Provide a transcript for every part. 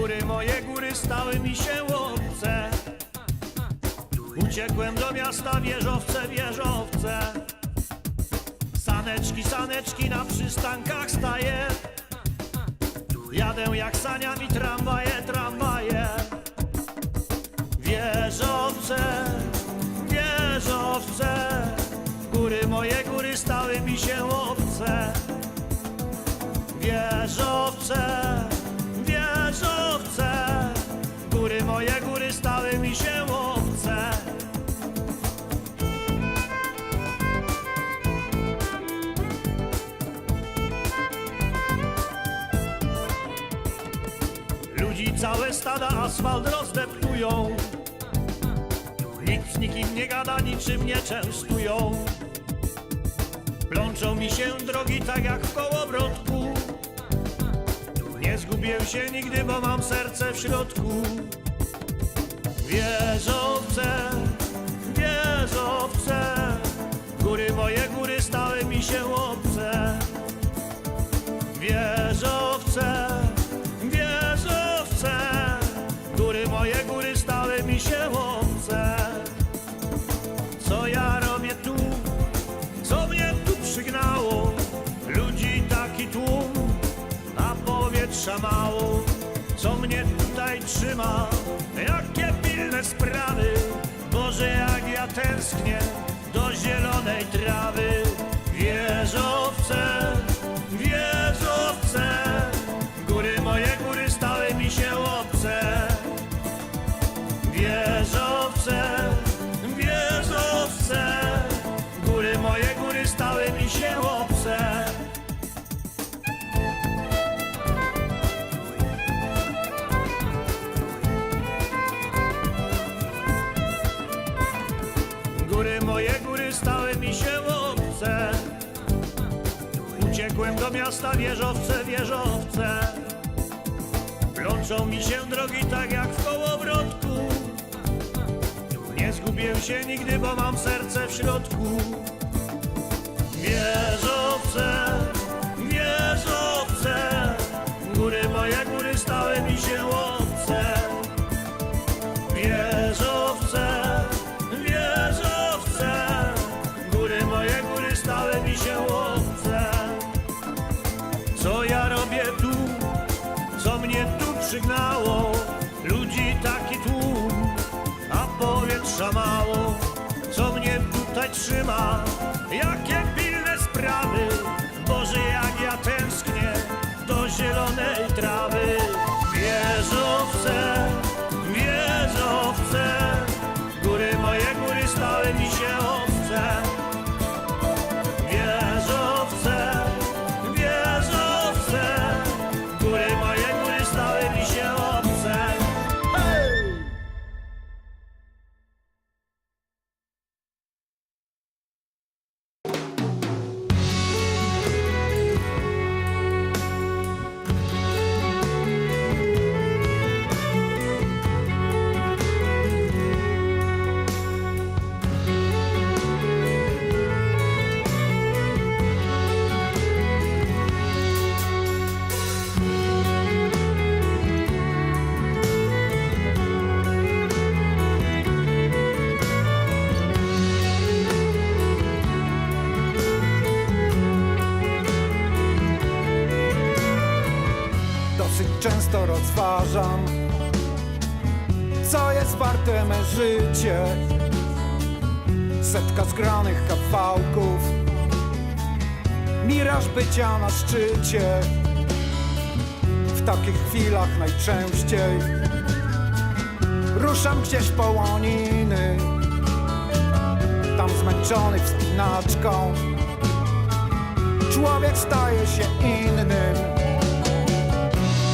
Góry moje góry stały mi się łowce. Uciekłem do miasta wieżowce, wieżowce. Saneczki, saneczki na przystankach staję. Jadę jak saniami tramwaje, tramwaje całe stada asfalt rozdeptują. Nikt z nikim nie gada, niczym nie częstują. Plączą mi się drogi tak jak w kołowrotku. Nie zgubię się nigdy, bo mam serce w środku. Wieżowce, wieżowce. Góry moje góry stały mi się obce. Wieżowce, mało. Co mnie tutaj trzyma? Jakie pilne sprawy? Boże, jak ja tęsknię do zielonej trawy. Góry moje góry stały mi się obce. Uciekłem do miasta wieżowce, wieżowce. Plączą mi się drogi tak jak w kołowrotku. Nie zgubię się nigdy, bo mam serce w środku. Wieżowce, stały mi się obce Co ja robię tu? Co mnie tu przygnało? Ludzi taki tłum, a powietrza mało. Co mnie tutaj trzyma? Jakie pilne sprawy? Często rozważam Co jest warte me życie. Setka zgranych kawałków Miraż bycia na szczycie. W takich chwilach najczęściej Ruszam gdzieś po łoniny Tam zmęczony wspinaczką. Człowiek staje się innym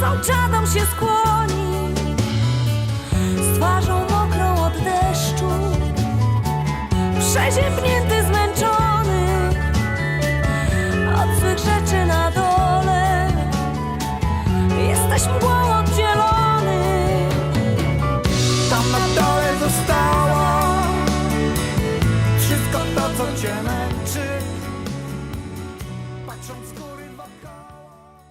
sąsiadom się skłoni Z twarzą mokrą od deszczu. Przeziębnięty,